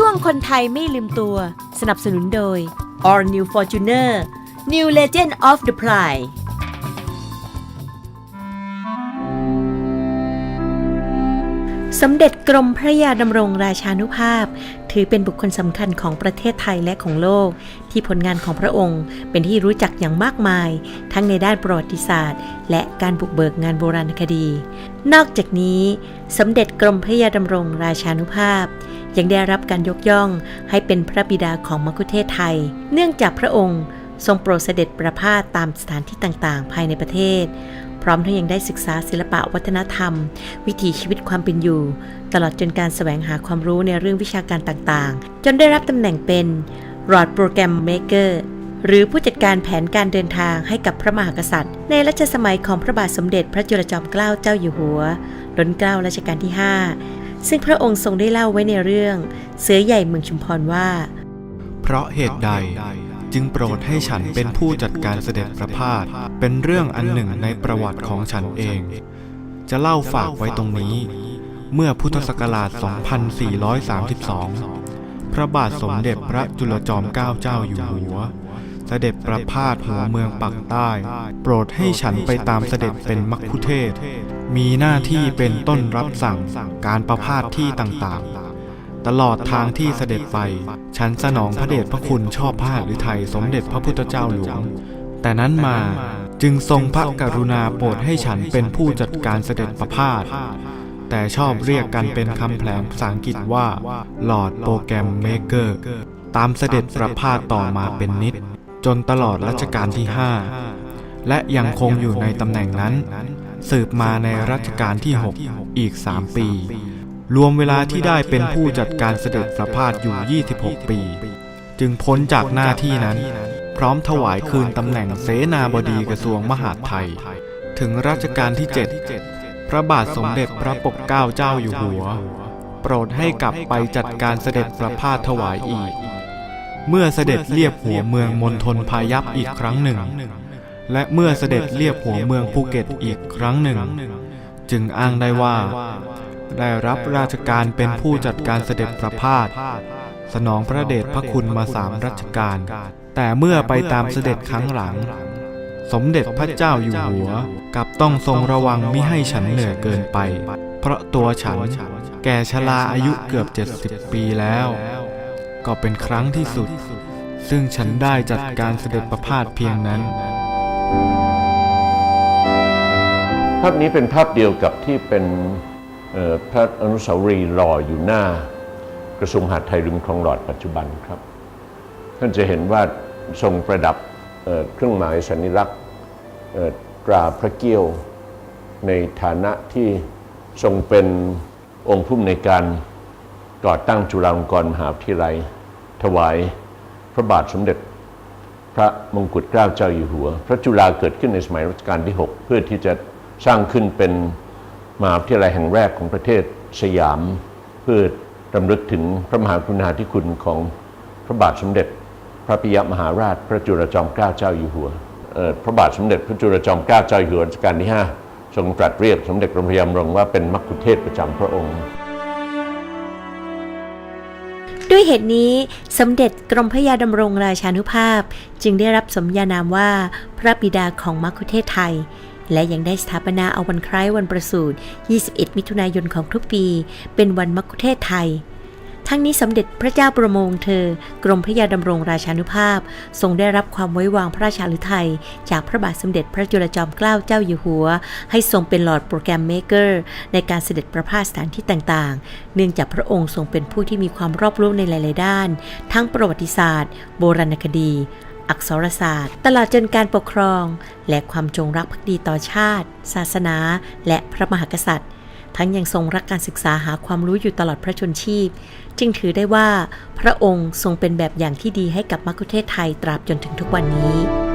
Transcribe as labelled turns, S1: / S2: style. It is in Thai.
S1: ช่วงคนไทยไม่ลืมตัว สนับสนุนโดย All New Fortuner New Legend of the Pride สมเด็จกรมพระยาดำรงราชานุภาพ ถือเป็นบุคคลสำคัญของประเทศไทยและของโลก ที่ผลงานของพระองค์ เป็นที่รู้จักอย่างมากมาย ทั้งในด้านประวัติศาสตร์ และการบุกเบิกงานโบราณคดี นอกจากนี้ สมเด็จกรมพระยาดำรงราชานุภาพ ยังได้รับการยกย่องให้เป็นพระบิดาของมคุเทศไทย เนื่องจากพระองค์ทรงโปรดเสด็จประพาสตามสถานที่ต่างๆ ภายในประเทศ พร้อมทั้งยังได้ศึกษาศิลปะวัฒนธรรม วิถีชีวิตความเป็นอยู่ ตลอดจนการแสวงหาความรู้ในเรื่องวิชาการต่างๆ จนได้รับตำแหน่งเป็น Rod Program Maker หรือผู้จัดการแผนการเดินทางให้กับพระมหากษัตริย์ ในรัชสมัยของพระบาทสมเด็จพระจุลจอมเกล้าเจ้าอยู่หัวรัชเกล้ารัชกาลที่ 5 ซึ่งพระองค์ทรงได้เล่าไว้ในเรื่อง เสือใหญ่เมืองชุมพรว่า
S2: เพราะเหตุใดจึงโปรดให้ฉันเป็นผู้จัดการเสด็จประพาสเป็นเรื่องอันหนึ่งในประวัติของฉันเอง จะเล่าฝากไว้ตรงนี้ เมื่อพุทธศักราช 2432 พระบาทสมเด็จพระจุลจอมเกล้าเจ้าอยู่หัว เสด็จประพาสหัวเมืองปักใต้ โปรดให้ฉันไปตามเสด็จเป็นมัคคุเทศ มีหน้าที่เป็นต้นรับสั่งการประพาสที่ต่างๆ ตลอดทางที่เสด็จไป ฉันสนองพระเดชพระคุณชอบพระหฤทัยสมเด็จพระพุทธเจ้าหลวง แต่นั้นมาจึงทรงพระกรุณาโปรดให้ฉันเป็นผู้จัดการเสด็จประพาสแต่ชอบเรียกกันเป็นคำแผลงภาษาอังกฤษว่า Lord Program Maker ตามเสด็จประพาสต่อมาเป็นนิด จนตลอดรัชกาลที่ 5 และยังคงอยู่ในตำแหน่งนั้น สืบมาในรัชกาลที่ 6 อีก 3 ปี รวมเวลาที่ได้เป็นผู้จัดการเสด็จประพาสอยู่ 26 ปี จึงพ้นจากหน้าที่นั้น พร้อมถวายคืนตำแหน่งเสนาบดีกระทรวงมหาดไทย ถึงรัชกาลที่ 7 พระบาทสมเด็จพระปกเกล้าเจ้าอยู่หัว โปรดให้กลับไปจัดการเสด็จประพาสถวายอีก เมื่อเสด็จเรียบหัวเมืองมณฑลพายัพอีกครั้งหนึ่ง และเมื่อเสด็จเรียบหัวเมืองภูเก็ตอีกครั้งหนึ่ง จึงอ้างได้ว่า ได้รับราชการเป็นผู้จัดการเสด็จประพาสสนองพระเดชพระคุณมาสามรัชกาลแต่เมื่อไปตามเสด็จครั้งหลัง สมเด็จพระเจ้าอยู่หัวกับต้องทรงระวังมิให้ฉันเหนื่อยเกินไป เพราะตัวฉันแก่ชราอายุเกือบ 70 ปีแล้ว ก็เป็นครั้งที่สุด ซึ่งฉันได้จัดการเสด็จประพาสเพียงนั้น
S3: ภาพนี้เป็นภาพเดียวกับที่เป็นพระอนุสาวรีย์รออยู่หน้า กระทรวงมหาดไทยริมคลองหลอดปัจจุบันครับ ท่านจะเห็นว่าทรงประดับเเครื่องหมายสัญลักษณ์ตราพระเกี้ยวในฐานะที่ทรงเป็นองค์ผู้อำนการก่อตั้งจุฬาลงกรณ์มหาวิทยาลัย ถวายพระบาทสมเด็จพระมงกุฎเกล้าเจ้าอยู่หัว พระจุฬาเกิดขึ้นในสมัยรัชกาลที่ 6 เพื่อที่จะสร้างขึ้นเป็นมหาวิทยาลัยแห่งแรกของประเทศสยาม เพื่อรำลึกถึงพระมหากรุณาธิคุณของพระบาทสมเด็จ พระปิยมหาราช พระจุลจอมเกล้าเจ้าอยู่หัวพระบาทสมเด็จพระจุลจอมเกล้าเจ้าอยู่หัวรัชกาลที่ 5 ทรงตรัสเรียกสมเด็จกรมพระยามรงว่าเป็นมัคคุเทศประจำพระองค์
S1: ด้วยเหตุนี้สมเด็จกรมพระยาดำรงราชานุภาพ จึงได้รับสมญานามว่าพระบิดาของมัคคุเทศไทย และยังได้สถาปนาเอาวันคล้ายวันประสูติ 21 มิถุนายนของทุกปี เป็นวันมัคคุเทศไทย ทั้งนี้สมเด็จพระเจ้าประมงเธอ กรมพระยาดำรงราชานุภาพ ทรงได้รับความไว้วางพระราชาฤทัยจากพระบาทสมเด็จพระจุลจอมเกล้าเจ้าอยู่หัว ให้ทรงเป็นหลอดโปรแกรมเมเกอร์ ในการเสด็จประพาสสถานที่ต่างๆ เนื่องจากพระองค์ทรงเป็นผู้ที่มีความรอบรู้ในหลาย ๆ ด้าน ทั้งประวัติศาสตร์ โบราณคดี อักษรศาสตร์ ตลอดจนการปกครอง และความจงรักภักดีต่อชาติ ศาสนา และพระมหากษัตริย์ ทั้งยังทรงรักการศึกษาหาความรู้อยู่ตลอดพระชนชีพ จึงถือได้ว่าพระองค์ทรงเป็นแบบอย่างที่ดีให้กับมัคคุเทศไทยตราบจนถึงทุกวันนี้